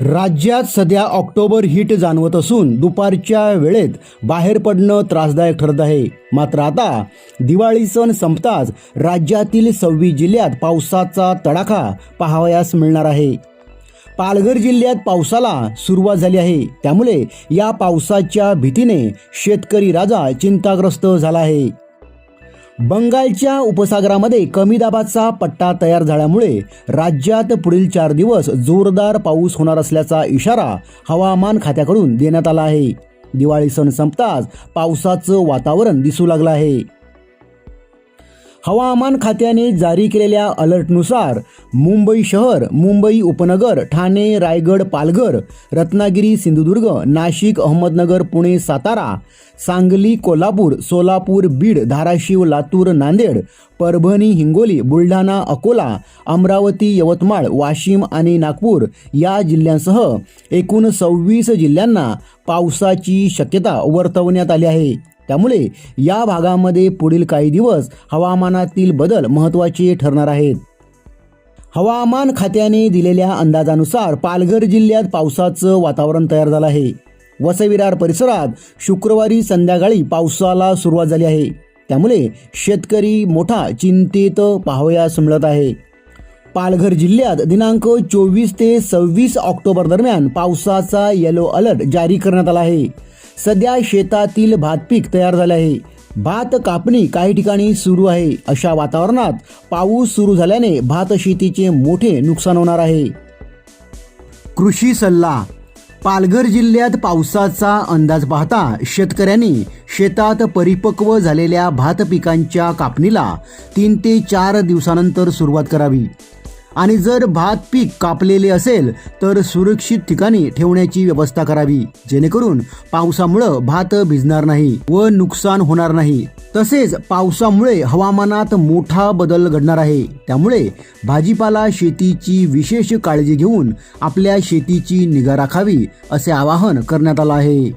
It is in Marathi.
राज्यात सध्या ऑक्टोबर हिट जाणवत असून दुपारच्या वेळेत बाहेर पडणं त्रासदायक ठरत आहे. मात्र आता दिवाळी सण संपताच राज्यातील सव्वीस जिल्ह्यात पावसाचा तडाखा पाहावयास मिळणार आहे. पालघर जिल्ह्यात पावसाला सुरुवात झाली आहे. त्यामुळे या पावसाच्या भीतीने शेतकरी राजा चिंताग्रस्त झाला आहे. बंगालच्या उपसागरामध्ये कमी दाबाचा पट्टा तयार झाल्यामुळे राज्यात पुढील चार दिवस जोरदार पाऊस होणार असल्याचा इशारा हवामान खात्याकडून देण्यात आला आहे. दिवाळी सण संपताच पावसाचं वातावरण दिसू लागलं आहे. हवामान खात्याने जारी केलेल्या अलर्टनुसार मुंबई शहर मुंबई उपनगर ठाणे रायगड पालघर रत्नागिरी सिंधुदुर्ग नाशिक अहमदनगर पुणे सातारा सांगली कोल्हापूर सोलापूर बीड धाराशिव लातूर नांदेड परभणी हिंगोली बुलढाणा अकोला अमरावती यवतमाळ वाशिम आणि नागपूर या जिल्ह्यांसह एकूण सव्वीस जिल्ह्यांना पावसाची शक्यता वर्तवण्यात आली आहे. त्यामुळे या भागामध्ये पुढील काही दिवस हवामानातील बदल महत्त्वाचे ठरणार आहेत. हवामान खात्याने दिलेल्या अंदाजानुसार पालघर जिल्ह्यात पावसाचं वातावरण तयार झालं आहे. वसविरार परिसरात शुक्रवारी संध्याकाळी पावसाला सुरुवात झाली आहे. त्यामुळे शेतकरी मोठा चिंतेत पाहावयास मिळत आहे. पालघर जिल्ह्यात दिनांक चोवीस ते सव्वीस ऑक्टोबर दरम्यान पावसाचा येलो अलर्ट जारी करण्यात आला आहे. सध्या शेतातील भात पीक तयार झाले आहे. भात कापणी काही ठिकाणी सुरू आहे. अशा वातावरणात पाऊस सुरू झाल्याने भात शेतीचे मोठे नुकसान होणार आहे. कृषी सल्ला. पालघर जिल्ह्यात पावसाचा अंदाज पाहता शेतकऱ्यांनी शेतात परिपक्व झालेल्या भात पिकांच्या कापणीला तीन ते चार दिवसानंतर सुरुवात करावी. आणि जर भात पीक कापलेले असेल तर सुरक्षित ठिकाणी ठेवण्याची व्यवस्था करावी. जेणेकरून पावसामुळं भात भिजणार नाही व नुकसान होणार नाही. तसेच पावसामुळे हवामानात मोठा बदल घडणार आहे. त्यामुळे भाजीपाला शेतीची विशेष काळजी घेऊन आपल्या शेतीची निगा राखावी असे आवाहन करण्यात आलं आहे.